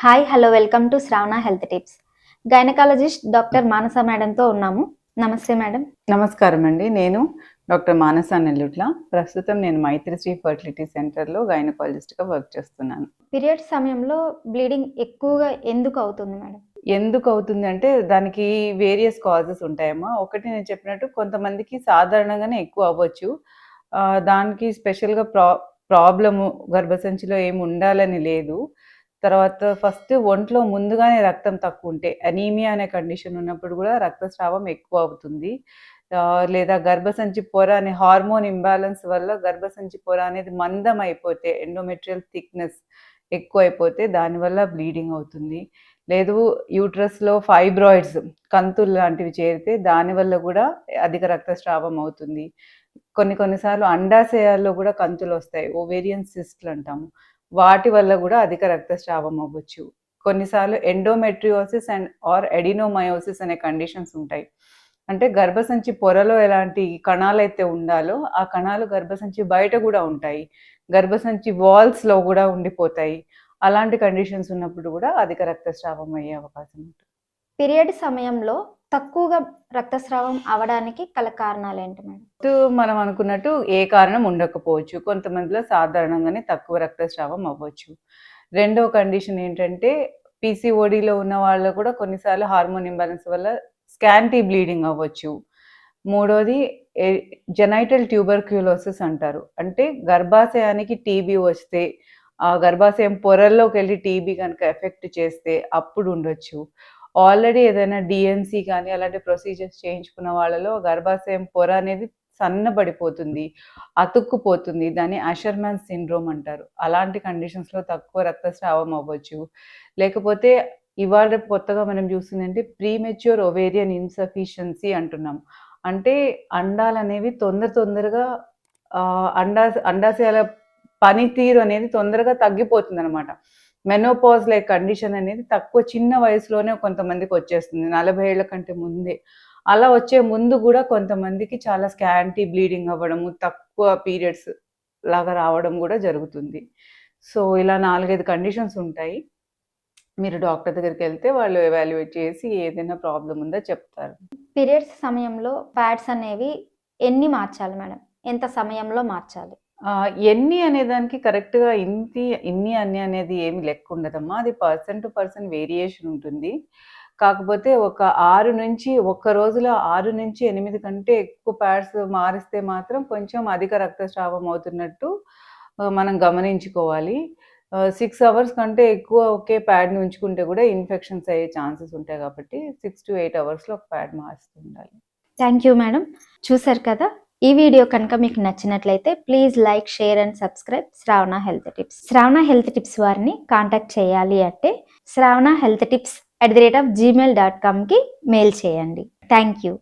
Hi hello welcome to Shravana health tips gynaecologist doctor Manasa మేడంతో ఉన్నాము. నమస్తే madam నమస్కారం అండి. నేను డాక్టర్ మానస నెల్లుట్ల ప్రస్తుతం నేను మైత్రిశ్రీ ఫర్టిలిటీ సెంటర్లో గైనకాలజిస్ట్గా వర్క్ చేస్తున్నాను. పీరియడ్ సమయంలో బ్లీడింగ్ ఎక్కువగా ఎందుకు అవుతుంది మేడం ఎందుకు అవుతుంది అంటే దానికి వేరియస్ కాజెస్ ఉంటాయమ్మా. ఒకటి నేను చెప్పినట్టు కొంతమందికి సాధారణంగానే ఎక్కువ అవ్వచ్చు. దానికి స్పెషల్గా ప్రా ప్రాబ్లము గర్భసంచిలో ఏమి ఉండాలని లేదు. తర్వాత ఫస్ట్ ఒంట్లో ముందుగానే రక్తం తక్కువ ఉంటే అనీమియా అనే కండిషన్ ఉన్నప్పుడు కూడా రక్తస్రావం ఎక్కువ అవుతుంది. లేదా గర్భసంచి పొర అనే హార్మోన్ ఇంబ్యాలెన్స్ వల్ల గర్భసంచి పొర అనేది మందం అయిపోతే ఎండోమెట్రియల్ థిక్నెస్ ఎక్కువ అయిపోతే దానివల్ల బ్లీడింగ్ అవుతుంది. లేదు యూట్రస్లో ఫైబ్రాయిడ్స్ కంతులు లాంటివి చేరితే దానివల్ల కూడా అధిక రక్తస్రావం అవుతుంది. కొన్ని కొన్నిసార్లు అండాశయాల్లో కూడా కంతులు వస్తాయి. ఓవేరియన్ సిస్ట్లు అంటాము. వాటి వల్ల కూడా అధిక రక్తస్రావం అవ్వచ్చు. కొన్నిసార్లు ఎండోమెట్రియోసిస్ అండ్ ఆర్ ఎడినోమయోసిస్ అనే కండిషన్స్ ఉంటాయి. అంటే గర్భసంచి పొరలో ఎలాంటి కణాలు అయితే ఉండాలో ఆ కణాలు గర్భసంచి బయట కూడా ఉంటాయి. గర్భసంచి వాల్స్లో కూడా ఉండిపోతాయి. అలాంటి కండిషన్స్ ఉన్నప్పుడు కూడా అధిక రక్తస్రావం అయ్యే అవకాశం ఉంటుంది. పీరియడ్ సమయంలో తక్కువగా రక్తస్రావం అవడానికి గల కారణాలు ఏంటి మేడం మనం అనుకున్నట్టు ఏ కారణం ఉండకపోవచ్చు. కొంతమందిలో సాధారణంగానే తక్కువ రక్తస్రావం అవ్వచ్చు. రెండో కండిషన్ ఏంటంటే పీసీఓడిలో ఉన్న వాళ్ళు కూడా కొన్నిసార్లు హార్మోన్ ఇంబ్యాలెన్స్ వల్ల స్కాంటీ బ్లీడింగ్ అవ్వచ్చు. మూడోది జెనైటల్ ట్యూబర్క్యులోసిస్ అంటారు. అంటే గర్భాశయానికి టీబీ వస్తే ఆ గర్భాశయం పొరల్లోకి వెళ్ళి టీబీ కనుక ఎఫెక్ట్ చేస్తే అప్పుడు ఉండొచ్చు. ఆల్రెడీ ఏదైనా డిఎన్సి కానీ అలాంటి ప్రొసీజర్స్ చేయించుకున్న వాళ్ళలో గర్భాశయం పొర అనేది సన్నబడిపోతుంది అతుక్కుపోతుంది. దాన్ని అషర్మాన్ సిండ్రోమ్ అంటారు. అలాంటి కండిషన్స్లో తక్కువ రక్తస్రావం అవ్వచ్చు. లేకపోతే ఇవాళ కొత్తగా మనం చూస్తుందంటే ప్రీమెచ్యూర్ ఒవేరియన్ ఇన్సఫిషియన్సీ అంటున్నాం. అంటే అండాలు అనేవి తొందర తొందరగా అండా అండాశయాల పనితీరు అనేది తొందరగా తగ్గిపోతుంది అనమాట మెనోపాజ్ లైక్ కండిషన్ అనేది తక్కువ చిన్న వయసులోనే కొంతమందికి వచ్చేస్తుంది. నలభై ఏళ్ళ కంటే ముందే. అలా వచ్చే ముందు కూడా కొంతమందికి చాలా స్కాంటీ బ్లీడింగ్ అవ్వడము తక్కువ పీరియడ్స్ లాగా రావడం కూడా జరుగుతుంది. సో ఇలా నాలుగైదు కండిషన్స్ ఉంటాయి. మీరు డాక్టర్ దగ్గరికి వెళ్తే వాళ్ళు ఎవాల్యుయేట్ చేసి ఏదైనా ప్రాబ్లం ఉందో చెప్తారు. పీరియడ్స్ సమయంలో ప్యాడ్స్ అనేవి ఎన్ని మార్చాలి మేడం? ఎంత సమయంలో మార్చాలి? ఆ, ఎన్ని అనే దానికి కరెక్ట్గా ఇంతి ఇన్ని అన్ని అనేది ఏమి లెక్క ఉండదమ్మా అది పర్సన్ టు పర్సన్ వేరియేషన్ ఉంటుంది. కాకపోతే ఒక ఆరు నుంచి ఒక్క రోజులో ఆరు నుంచి ఎనిమిది కంటే ఎక్కువ ప్యాడ్స్ మారిస్తే మాత్రం కొంచెం అధిక రక్తస్రావం అవుతున్నట్టు మనం గమనించుకోవాలి. సిక్స్ అవర్స్ కంటే ఎక్కువ ఒకే ప్యాడ్ని ఉంచుకుంటే కూడా ఇన్ఫెక్షన్స్ అయ్యే ఛాన్సెస్ ఉంటాయి కాబట్టి సిక్స్ టు ఎయిట్ అవర్స్లో ఒక ప్యాడ్ మారుస్తూ ఉండాలి. Thank you madam. చూసారు కదా ఈ వీడియో కనుక మీకు నచ్చినట్లయితే please like share and subscribe Shravana health tips. Shravana health tips వారిని కాంటాక్ట్ చేయాలి అంటే Shravana health tips at the rate of Gmail dot కామ్కి mail చేయండి. Thank you.